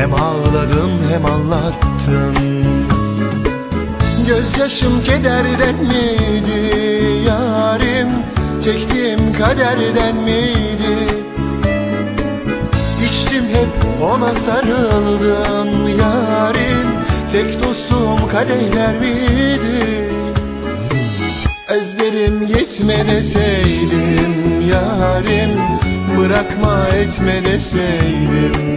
Hem ağladım hem anlattım Gözyaşım kederden miydi yarim Çektiğim kaderden miydi? İçtim hep ona sarıldım. Yarim Tek dostum kadehler miydi? Özlerim yetme deseydim yarim Bırakma etme deseydim